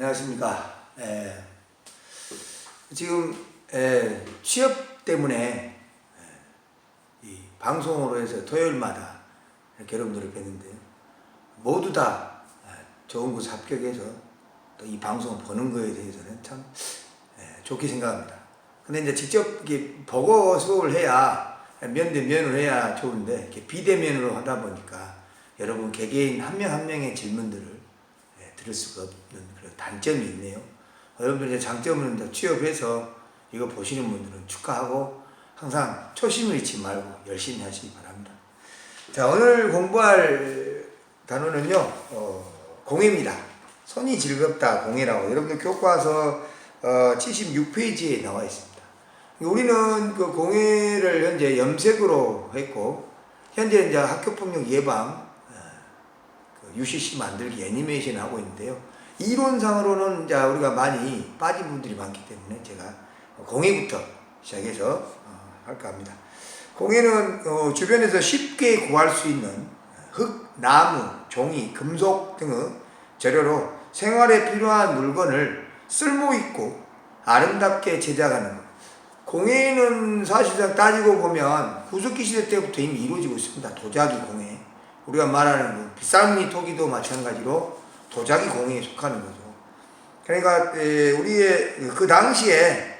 안녕하십니까. 예, 지금 예, 취업 때문에 예, 이 방송으로 해서 토요일마다 이렇게 여러분들을 뵀는데요. 모두 다 예, 좋은 곳 합격해서 또 이 방송 보는 거에 대해서는 참 예, 좋게 생각합니다. 근데 이제 직접 이렇게 보고 수업을 해야 면대 면을 해야 좋은데 비대면으로 하다 보니까 여러분 개개인 한 명한 명의 질문들을 예, 들을 수가 없는 그런 단점이 있네요. 여러분들 이제 장점은 이제 취업해서 이거 보시는 분들은 축하하고 항상 초심을 잃지 말고 열심히 하시기 바랍니다. 자 오늘 공부할 단어는요 어, 공예입니다. 손이 즐겁다 공예라고 여러분들 교과서 어, 76페이지에 나와 있습니다. 우리는 그 공예를 현재 염색으로 했고 현재 이제 학교폭력 예방 그 UCC 만들기 애니메이션 하고 있는데요. 이론상으로는 이제 우리가 많이 빠진 분들이 많기 때문에 제가 공예부터 시작해서 어, 할까 합니다. 공예는 어, 주변에서 쉽게 구할 수 있는 흙, 나무, 종이, 금속 등의 재료로 생활에 필요한 물건을 쓸모 있고 아름답게 제작하는 것. 공예는 사실상 따지고 보면 구석기 시대 때부터 이미 이루어지고 있습니다. 도자기 공예. 우리가 말하는 그 비싼니 토기도 마찬가지로 도자기 공예에 속하는 거죠. 그러니까 에, 우리의 그 당시에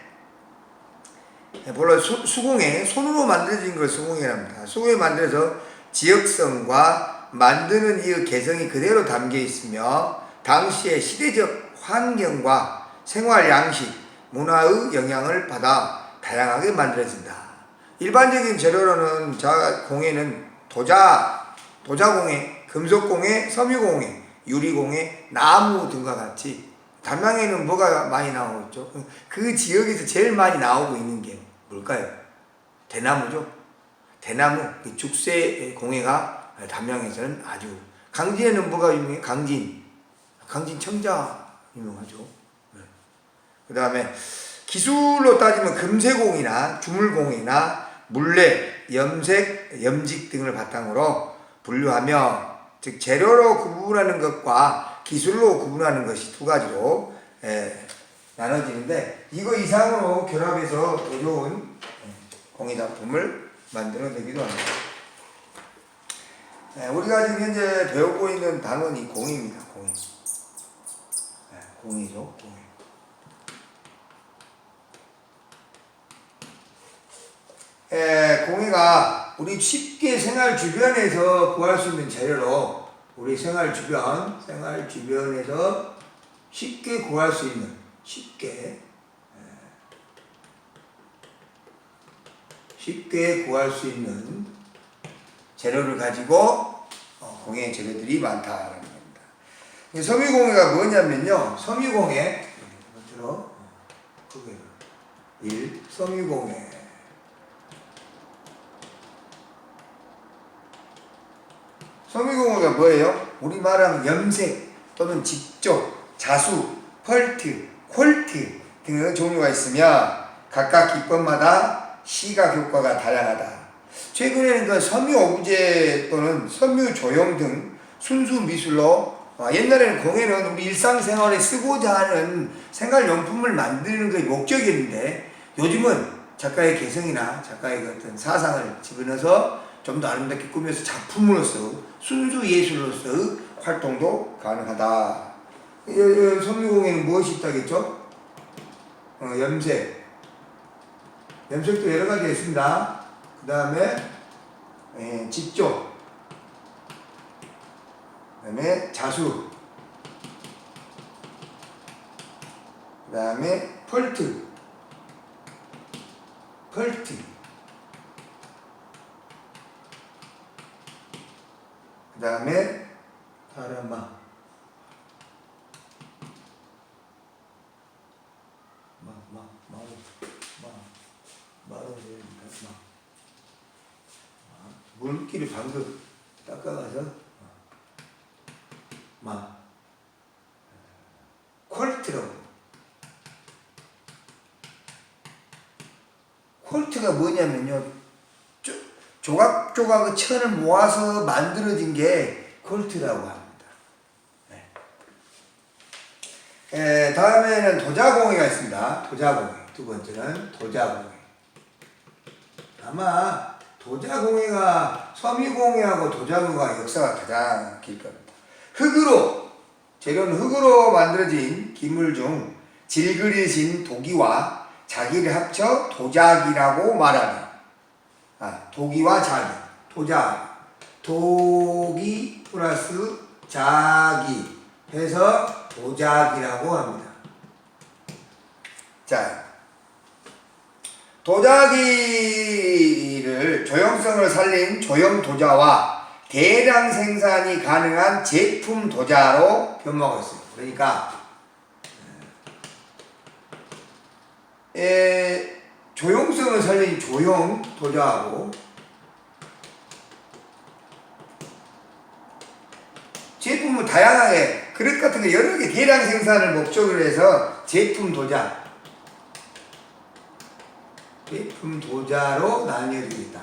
본래 수, 수공예 손으로 만들어진 걸 수공예랍니다. 수공예 만들어서 지역성과 만드는 이의 개성이 그대로 담겨 있으며 당시의 시대적 환경과 생활 양식, 문화의 영향을 받아 다양하게 만들어진다. 일반적인 재료로는 자 공예는 도자, 도자공예, 금속공예, 섬유공예, 유리공예, 나무 등과 같이 담양에는 뭐가 많이 나오고 있죠? 그 지역에서 제일 많이 나오고 있는 게 뭘까요? 대나무죠. 대나무, 그 죽새 공예가 담양에서는 아주 강진에는 뭐가 유명해? 강진, 강진 청자 유명하죠. 그 다음에 기술로 따지면 금세공이나 주물공이나 물레, 염색, 염직 등을 바탕으로 분류하며 즉 재료로 구분하는 것과 기술로 구분하는 것이 두 가지로 예, 나눠지는데 이거 이상으로 결합해서 더 좋은 공예 작품을 만들어내기도 합니다. 예, 우리가 지금 현재 배우고 있는 단원이 공예입니다. 공예. 예, 공예죠. 공예. 에, 공예가 우리 쉽게 생활 주변에서 구할 수 있는 재료로 우리 생활 주변, 생활 주변에서 쉽게 구할 수 있는 쉽게 에, 쉽게 구할 수 있는 재료를 가지고 어, 공예 재료들이 많다라는 겁니다. 이 섬유공예가 뭐냐면요, 섬유공예 크게 1. 섬유공예 섬유공예가 뭐예요? 우리 말하면 염색 또는 직조, 자수, 펄트, 콜트 등의 종류가 있으며 각각 기법마다 시각 효과가 다양하다. 최근에는 그 섬유 오브제 또는 섬유 조형 등 순수 미술로 어, 옛날에는 공예는 우리 일상생활에 쓰고자 하는 생활용품을 만드는 게 목적이었는데 요즘은 작가의 개성이나 작가의 그 어떤 사상을 집어넣어서 좀 더 아름답게 꾸며서 작품으로서 순수 예술로서의 활동도 가능하다. 섬유공예는 무엇이 있다겠죠? 어, 염색. 염색도 여러 가지 있습니다. 그 다음에 예, 직조. 그 다음에 자수. 그 다음에 펄트. 펄트. 그 다음에 사람아 마, 마, 마로, 마, 마로 해야 된다, 마. 마. 물기를 방금 닦아가서 마. 콜트라고. 콜트가 뭐냐면요. 조, 조각 조각의 천을 모아서 만들어진 게 콜트라고 합니다. 네. 에, 다음에는 도자공예가 있습니다. 도자공예. 두 번째는 도자공예. 아마 도자공예가 섬유공예하고 도자공예가 역사가 가장 길 겁니다. 흙으로 재료는 흑으로 만들어진 기물 중 질그리신 도기와 자기를 합쳐 도자기라고 말하는 아, 도기와 자기 도자 도기 플러스 자기 해서 도자기라고 합니다. 자, 도자기를 조형성을 살린 조형 도자와 대량 생산이 가능한 제품 도자로 변모하고 있습니다. 그러니까 에, 조형성을 살린 조형 도자하고 제품은 다양하게 그릇 같은 거 여러 개 대량 생산을 목적으로 해서 제품 도자 제품 도자로 나뉘어집니다.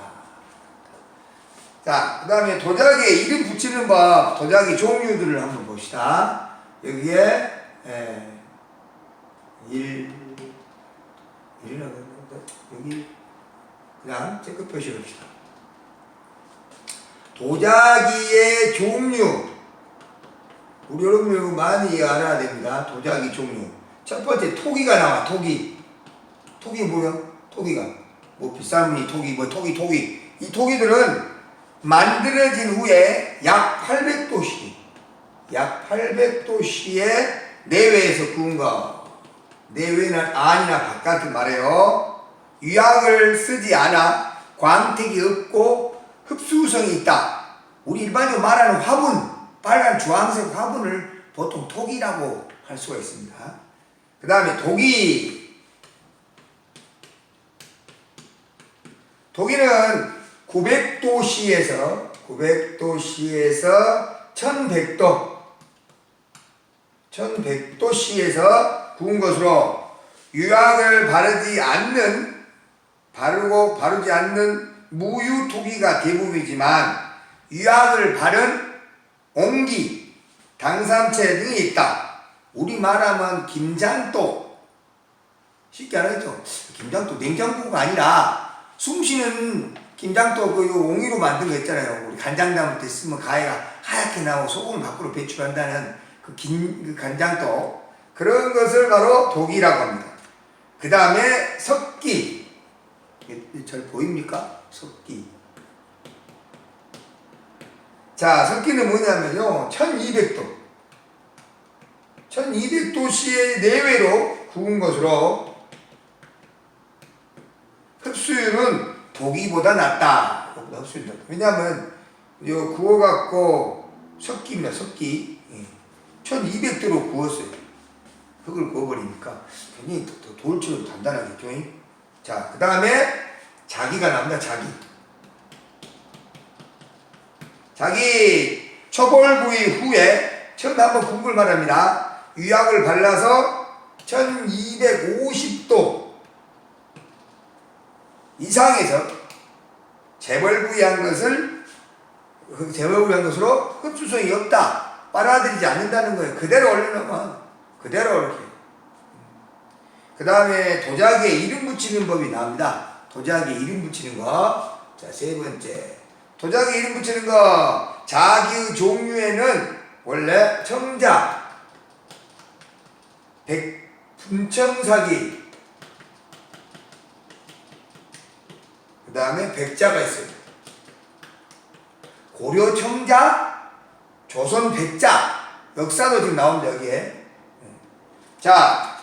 자, 그 다음에 도자기에 이름 붙이는 법, 도자기 종류들을 한번 봅시다. 여기에, 에, 일, 일이라고 했는데, 여기, 그냥 체크 표시 합시다. 도자기의 종류. 우리 여러분 이거 많이 알아야 됩니다. 도자기 종류. 첫 번째, 토기가 나와, 토기. 토기 뭐야? 토기가. 뭐 비싼 토기, 뭐 토기, 토기. 이 토기들은 만들어진 후에 약 800도씨, 약 800도씨의 내외에서 구운 거. 내외는 안이나 바깥을 말해요. 유약을 쓰지 않아 광택이 없고 흡수성이 있다. 우리 일반적으로 말하는 화분, 빨간 주황색 화분을 보통 독이라고 할 수가 있습니다. 그 다음에 독이 독일은 900도씨에서 900도씨에서 1100도 1100도씨에서 구운 것으로 유약을 바르지 않는 바르고 바르지 않는 무유 토기가 대부분이지만 유약을 바른 옹기, 당산채 등이 있다. 우리 말하면 김장도 쉽게 알아야죠. 김장도 냉장고가 아니라 숨쉬는 김장도 그 옹이로 만든 거 있잖아요. 우리 간장 담을 때 쓰면 가해가 하얗게 나오고 소금을 밖으로 배출한다는 그, 긴, 그 간장도 그런 것을 바로 독이라고 합니다. 그 다음에 석기 잘 보입니까? 석기 자 석기는 뭐냐면요 1200도 1200도씨의 내외로 구운 것으로 흡수율은 독이보다 낫다. 흡수율 낮다. 왜냐하면 요 구워갖고 석기입니다. 석기 1200도로 구웠어요. 흙을 구워버리니까 더 돌처럼 단단하겠죠. 자, 그 다음에 자기가 나옵니다. 자기. 자기 초벌구이 후에 처음 한번 국물 말합니다. 유약을 발라서 1250도 이상에서 재벌구이한 것을 그 재벌구이한 것으로 흡수성이 없다. 빨아들이지 않는다는 거예요. 그대로 올려놓으면 그대로 이렇게. 그 다음에 도자기에 이름 붙이는 법이 나옵니다. 도자기에 이름 붙이는 거. 자, 세 번째. 도자기 이름 붙이는 거. 자기의 종류에는 원래 청자, 백, 분청사기, 그 다음에 백자가 있어요. 고려 청자, 조선 백자, 역사도 지금 나옵니다, 여기에. 자,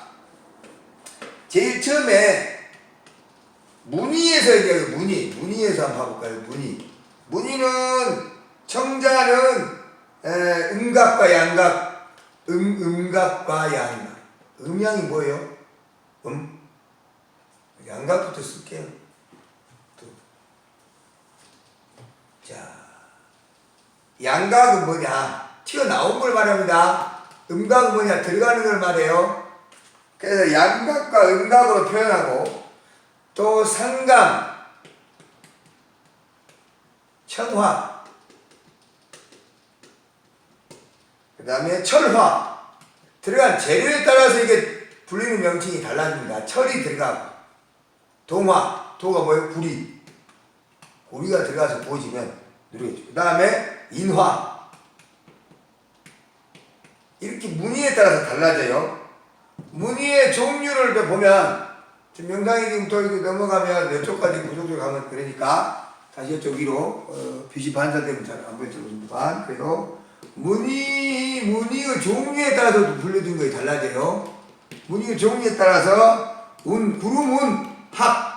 제일 처음에 문의에서 얘기해요, 문의. 문의에서 한번 봐볼까요, 문의. 문의는 청자는 에, 음각과 양각, 음, 음각과 양각. 음양이 뭐예요? 음? 양각부터 쓸게요. 또. 자, 양각은 뭐냐? 튀어나온 걸 말합니다. 음각은 뭐냐? 들어가는 걸 말해요. 그래서 양각과 음각으로 표현하고 또 상감, 천화, 그 다음에 철화, 들어간 재료에 따라서 이게 불리는 명칭이 달라집니다. 철이 들어가고 동화, 도가 뭐예요? 구리. 구리가 들어가서 부어지면 누르겠죠. 그 다음에 인화. 이렇게 무늬에 따라서 달라져요. 무늬의 종류를 보면 지금 영상이 지금 또 이렇게 넘어가면 이쪽까지 구조적으로 가면 그러니까 다시 이쪽 위로 어, 빛이 반사되면 잘 안 보여주지만 그래도 무늬 무늬의 종류에 따라서 불려진 거에 달라져요. 무늬의 종류에 따라서 운 구름운 학뭐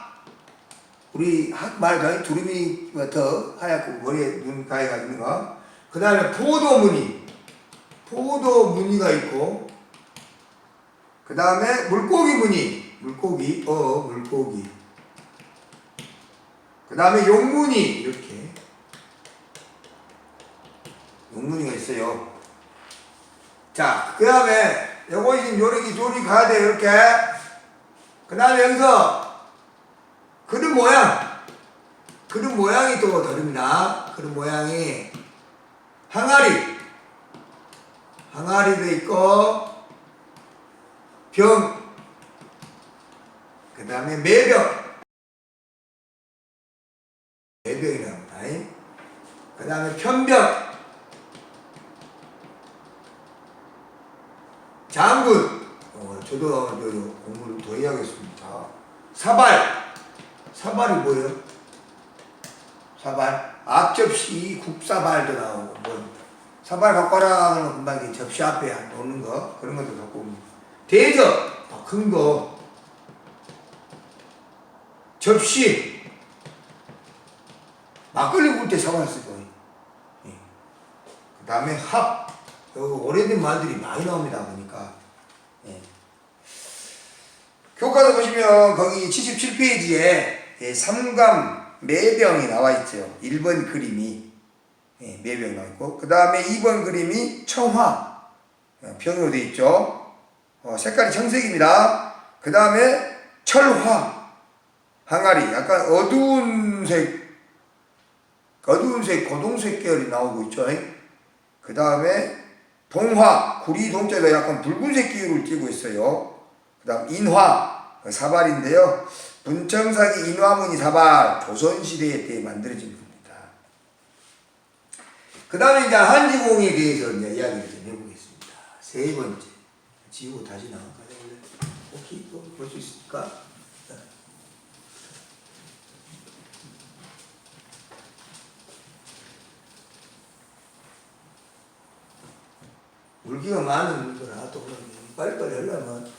우리 학 말가 두루미 더 하얗고 머리에 눈 가해가 있는 거. 그 다음에 포도 무늬. 포도 무늬가 있고. 그 다음에 물고기 무늬. 물고기 어 물고기 그 다음에 용무늬 이렇게. 용무늬가 있어요. 자 그 다음에 요거 지금 요렇게 조리 가야 돼요 이렇게. 그 다음에 여기서 그릇 모양. 그릇 모양이 또 다릅니다. 그릇 모양이 항아리. 항아리도 있고 병, 그 다음에 매병, 매병이라고 합니다. 그 다음에 편병, 장군, 어, 저도 저 공부를 더 해야겠습니다. 사발, 사발이 뭐예요? 사발, 앞접시, 국사발도 나오고, 뭐, 사발 바꿔라 하면 금방 접시 앞에 놓는 거, 그런 것도 갖고 옵니다. 대접, 더 큰 거. 접시. 막걸리 부을 때 사발 쓰고. 예. 그 다음에 합. 오래된 말들이 많이 나옵니다. 보니까. 예. 교과서 보시면 거기 77페이지에 삼감 매병이 나와 있죠. 1번 그림이 예, 매병 나와 있고 그 다음에 2번 그림이 청화 어, 병으로 되어 있죠. 어, 색깔이 청색입니다. 그 다음에 철화 항아리 약간 어두운 색 어두운 색 고동색 계열이 나오고 있죠. 그 다음에 동화 구리 동자도 약간 붉은색 기울을 띠고 있어요. 그 다음 인화 사발인데요. 분청사기 인화문이 사발 조선시대 때 만들어진 겁니다. 그 다음에 이제 한지공에 대해서 이제 이야기를 좀 해보겠습니다. 세 번째. 지우고 다시 나갈까요? 혹시 볼수 있을까? 물기가 많은 거라 또 빨리빨리 하려면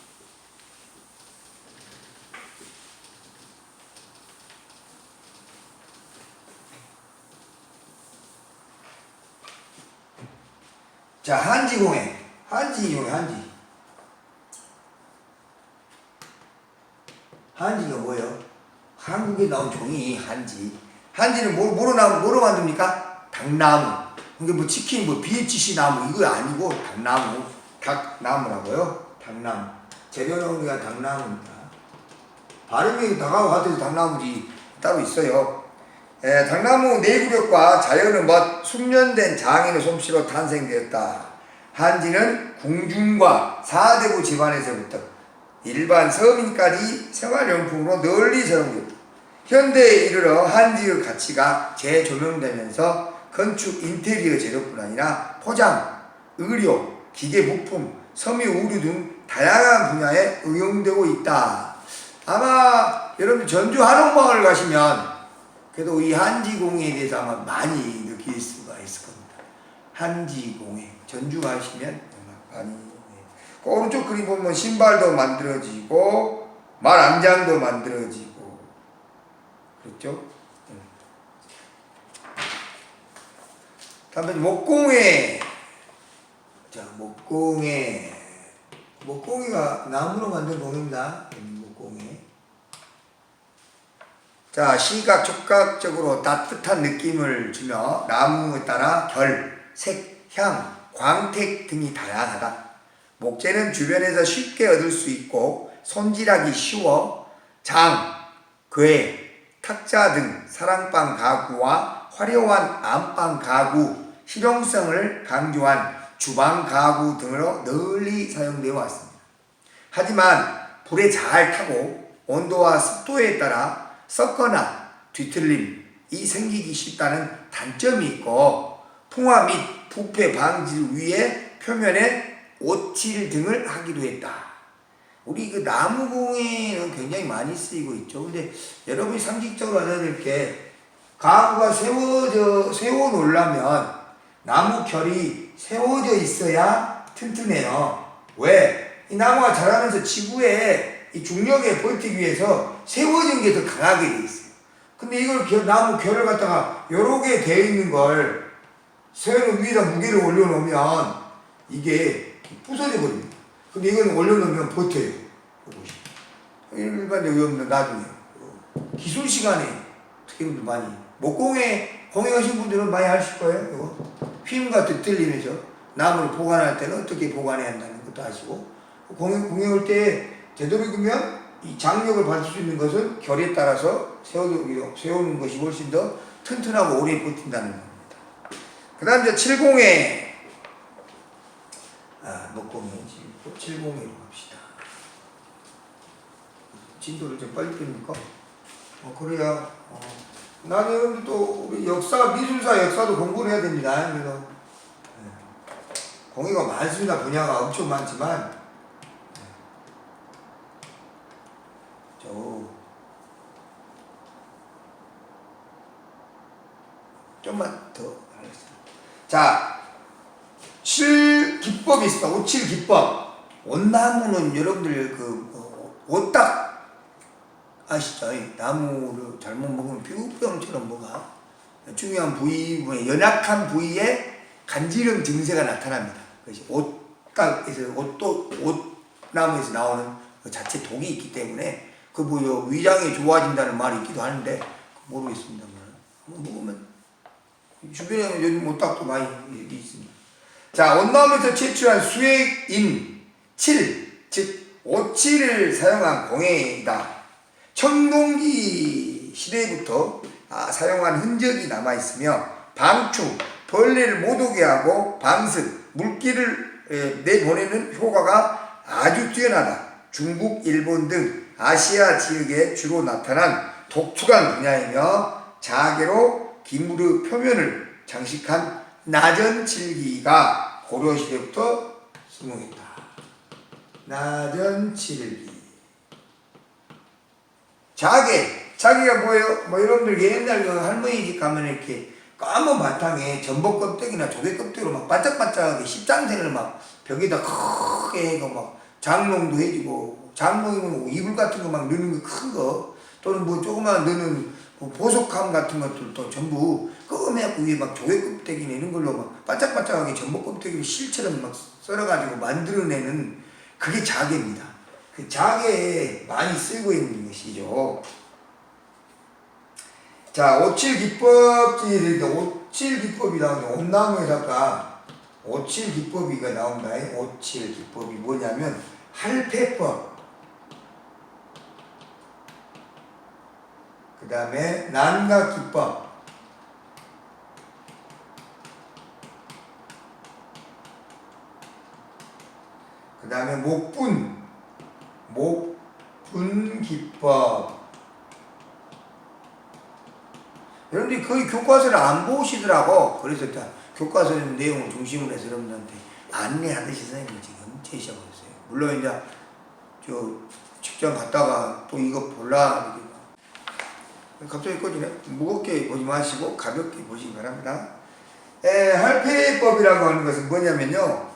자 한지공예 한지공예 한지 한지가 뭐예요? 한국에 나온 종이 한지. 한지는 뭐, 뭐로 나무, 뭐로 만듭니까? 닭나무. 이게 뭐 치킨, 뭐 BHC 나무 이거 아니고 닭나무. 닭나무라고요. 닭나무. 재료는 우리가 닭나무입니다. 발음이 같아서 닭나무지 따로 있어요. 에, 닭나무 내구력과 자연의 멋, 숙련된 장인의 솜씨로 탄생되었다. 한지는 궁중과 사대부 집안에서부터 일반 서민까지 생활용품으로 널리 사용되었다. 현대에 이르러 한지의 가치가 재조명되면서 건축 인테리어 재료뿐 아니라 포장, 의료, 기계 부품, 섬유 의류 등 다양한 분야에 응용되고 있다. 아마 여러분 전주 한옥마을 가시면 그래도 이 한지공예에 대해서 아마 많이 느낄 수가 있을 겁니다. 한지공예 전주 가시면 많이 그 오른쪽 그림 보면 신발도 만들어지고 말 안장도 만들어지고 그렇죠? 응. 다음에 목공예 자 목공예 목공이가 나무로 만든 공입니다. 목공예 자 시각 촉각적으로 따뜻한 느낌을 주며 나무에 따라 결, 색, 향, 광택 등이 다양하다. 목재는 주변에서 쉽게 얻을 수 있고 손질하기 쉬워 장, 괴, 탁자 등 사랑방 가구와 화려한 안방 가구 실용성을 강조한 주방, 가구 등으로 널리 사용되어 왔습니다. 하지만 불에 잘 타고 온도와 습도에 따라 썩거나 뒤틀림이 생기기 쉽다는 단점이 있고 풍화 및 부패 방지를 위해 표면에 오칠 등을 하기도 했다. 우리 그 나무공예는 굉장히 많이 쓰이고 있죠. 근데 여러분이 상식적으로 알아야 될 게 가구가 세워져 세워 놓으려면 나무 결이 세워져 있어야 튼튼해요. 왜? 이 나무가 자라면서 지구에 이 중력에 버티기 위해서 세워진 게 더 강하게 돼 있어요. 근데 이걸 결- 나무 결을 갖다가 요렇게 되어 있는 걸 세우는 위에다 무게를 올려놓으면 이게 버립니다. 근데 이건 올려놓으면 버텨요. 일반적으로 나중에 기술 시간에 특히 여러분들 많이 목공에 공예하신 분들은 많이 아실 거예요. 이거 휨과 뒤틀리면서 나무를 보관할 때는 어떻게 보관해야 한다는 것도 아시고 공예 공예할 때 되도록이면 이 장력을 받을 수 있는 것은 결에 따라서 세우는, 세우는 것이 훨씬 더 튼튼하고 오래 버틴다는 겁니다. 그 다음 이제 70회 아, 목공이 70회로 갑시다. 진도를 좀 빨리 뺍니까? 어, 그래야 어. 나는 또 우리 역사 미술사 역사도 공부를 해야 됩니다. 그래서 예. 공예가 많습니다. 분야가 엄청 많지만 예. 저 좀만 더 하겠습니다. 자, 칠 기법이 있습니다. 오칠 기법. 온나무는 여러분들 그 어, 옷딱 아시죠? 이 나무를 잘못 먹으면 피부병처럼 뭐가 중요한 부위, 뭐 연약한 부위에 간지럼 증세가 나타납니다. 그것이 옷딱에서 옷도 옷나무에서 나오는 그 자체 독이 있기 때문에 그 뭐요 위장이 좋아진다는 말이 있기도 하는데 모르겠습니다만 먹으면 주변에 요즘 옷딱도 많이 있습니다. 자, 온나무에서 채취한 수액인 칠, 즉 오칠을 사용한 공예이다. 청동기 시대부터 아, 사용한 흔적이 남아 있으며 방충, 벌레를 못 오게 하고 방습, 물기를 에, 내보내는 효과가 아주 뛰어나다. 중국, 일본 등 아시아 지역에 주로 나타난 독특한 분야이며 자개로 기물의 표면을 장식한 나전 칠기가 고려 시대부터 성공했다. 나전 칠기. 자개. 자개가 뭐예요? 뭐 여러분들 옛날 그 할머니 집 가면 이렇게 까만 바탕에 전복 껍데기나 조개 껍데기로 막 바짝바짝하게 십장생을 막 벽에다 크게 해고 막 장롱도 해주고 장롱이면 뭐 이불 같은 거 막 넣는 거 큰 거 또는 뭐 조그만 넣는 뭐 보석함 같은 것들도 전부 끄매갖고 위에 막 조개 껍데기나 이런 걸로 막 바짝바짝하게 전복 껍데기를 실처럼 막 썰어가지고 만들어내는 그게 자개입니다. 그 자개에 많이 쓰고 있는 것이죠. 자, 오칠 기법지를 오칠 기법이 나오는데 온나무에다가 오칠 기법이가 나온다. 오칠 기법이 뭐냐면 할패법. 그 다음에 난각 기법. 그 다음에 목분. 목분 기법. 여러분들이 거의 교과서를 안 보시더라고. 그래서 다 교과서 내용을 중심으로 해서 여러분들한테 안내하듯이 선생님이 지금 제시하고 있어요. 물론 이제 저 직장 갔다가 또 이거 볼라 갑자기 꺼지네. 무겁게 보지 마시고 가볍게 보시기 바랍니다. 에, 할패법이라고 하는 것은 뭐냐면요.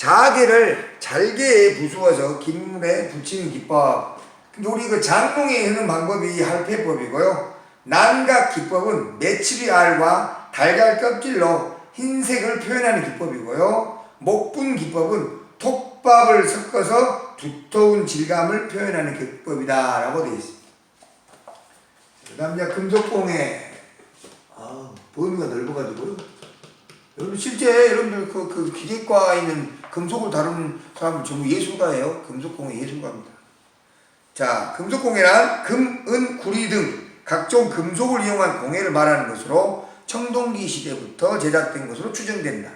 자개를 잘게에 부수어서 긴물에 붙이는 기법. 우리 그 장롱에 있는 방법이 할패법이고요. 난각 기법은 메추리 알과 달걀 껍질로 흰색을 표현하는 기법이고요. 목분 기법은 톱밥을 섞어서 두터운 질감을 표현하는 기법이다 라고 되어 있습니다. 그 다음 금속공예 아, 범위가 넓어가지고요. 여러분 실제 여러분들 그, 그 기계과에 있는 금속을 다루는 사람은 전부 예술가예요. 금속공예 예술가입니다. 자, 금속공예란 금, 은, 구리 등 각종 금속을 이용한 공예를 말하는 것으로 청동기 시대부터 제작된 것으로 추정된다.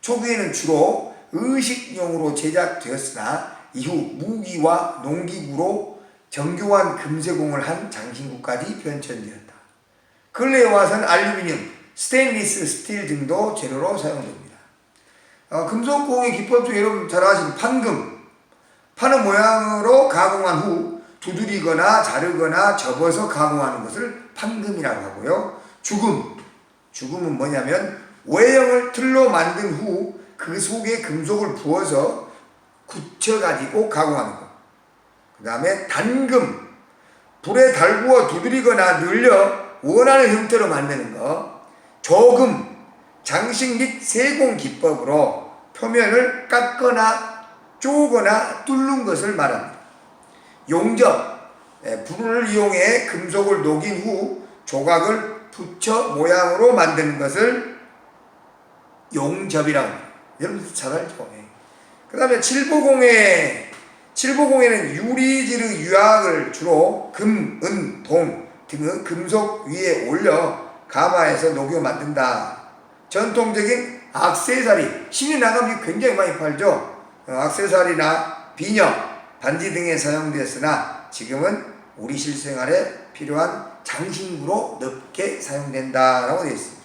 초기에는 주로 의식용으로 제작되었으나 이후 무기와 농기구로 정교한 금세공을 한 장신구까지 변천되었다. 근래에 와서는 알루미늄, 스테인리스 스틸 등도 재료로 사용됩니다. 어, 금속공의 기법 중에 여러분 잘 아시는 판금, 판의 모양으로 가공한 후 두드리거나 자르거나 접어서 가공하는 것을 판금이라고 하고요. 죽음, 죽음은 뭐냐면 외형을 틀로 만든 후 그 속에 금속을 부어서 굳혀가지고 가공하는 것. 그 다음에 단금, 불에 달구어 두드리거나 늘려 원하는 형태로 만드는 것. 조금, 장식 및 세공 기법으로 표면을 깎거나 쪼거나 뚫는 것을 말합니다. 용접, 예, 불을 이용해 금속을 녹인 후 조각을 붙여 모양으로 만드는 것을 용접이라고 합니다. 여러분 잘 알죠? 그 다음에 칠보공예, 칠보공예는 유리지르 유약을 주로 금, 은, 동 등의 금속 위에 올려 가마에서 녹여 만든다. 전통적인 악세사리, 신이 나가면 굉장히 많이 팔죠. 어, 악세사리나 비녀, 반지 등에 사용되었으나 지금은 우리 실생활에 필요한 장신구로 넓게 사용된다라고 되어 있습니다.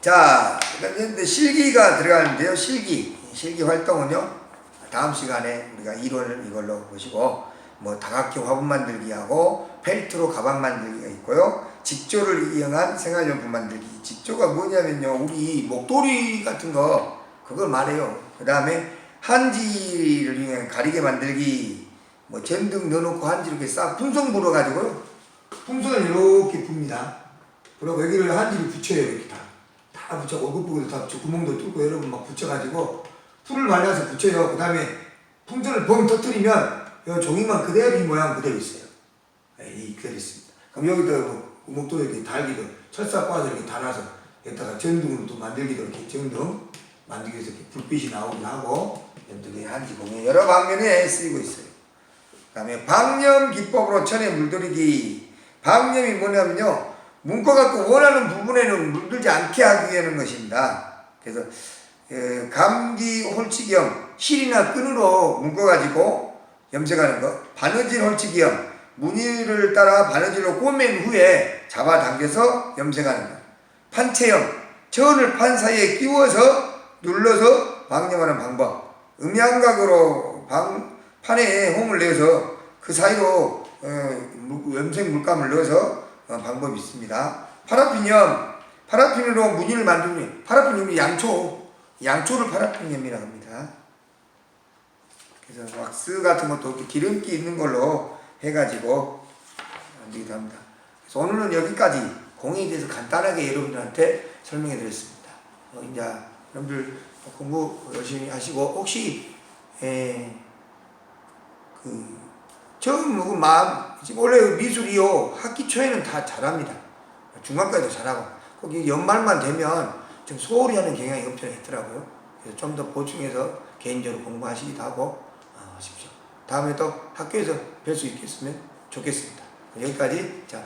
자, 이제 실기가 들어가는데요. 실기, 실기 활동은요. 다음 시간에 우리가 이론을 이걸로 보시고 뭐 다각형 화분 만들기하고 펠트로 가방 만들기가 있고요. 직조를 이용한 생활용품 만들기. 직조가 뭐냐면요. 우리 목도리 같은 거 그걸 말해요. 그 다음에 한지를 이용한 가리개 만들기. 뭐 전등 넣어놓고 한지 이렇게 싹 풍선 불어가지고요. 풍선을 이렇게 붑니다. 그리고 여기를 한지를 붙여요. 이렇게 다. 다 붙여 얼굴 부분도 다 붙여 구멍도 뚫고 여러분 막 붙여가지고 풀을 발라서 붙여요. 그 다음에 풍선을 뻥 터뜨리면 이 종이만 그대로 이 모양 그대로 있어요. 예, 이 그대로 있습니다. 그럼 여기다 뭐 목도 이렇게 달기도 철사 꽈서 이렇게 달아서 여기다가 전등으로 또 만들기도 이렇게 전등 만들기 위해서 이렇게 불빛이 나오기도 하고 여기 한지 공에 여러 방면에 쓰이고 있어요. 그 다음에 방염 기법으로 천에 물들이기. 방염이 뭐냐면요. 문과 갖고 원하는 부분에는 물들지 않게 하기 위한 것입니다. 그래서 에, 감기 홀치기형 실이나 끈으로 묶어가지고 염색하는 거. 바느질 홀치기형 무늬를 따라 바느질로 꼬맨 후에 잡아당겨서 염색하는 거. 판체형 천을 판 사이에 끼워서 눌러서 방염하는 방법. 음양각으로 방, 판에 홍을 내서 그 사이로 어, 물- 염색 물감을 넣어서 어, 방법이 있습니다. 파라핀염, 파라핀으로 무늬를 만드는 파라핀염이 양초, 양초를 파라핀염이라고 합니다. 그래서 왁스 같은 것도 이렇게 기름기 있는 걸로 해가지고 만들기도 합니다. 그래서 오늘은 여기까지 공에 대해서 간단하게 여러분들한테 설명해 드렸습니다. 어, 이제 여러분들 공부 열심히 하시고 혹시 에, 그 처음 먹은 마음 지금 원래 미술이요 학기 초에는 다 잘합니다. 중간까지도 잘하고 거기 연말만 되면 좀 소홀히 하는 경향이 없지 않아 있더라고요. 그래서 좀 더 보충해서 개인적으로 공부하시기도 하고 어, 하십시오. 다음에 또 학교에서 뵐 수 있겠으면 좋겠습니다. 여기까지 자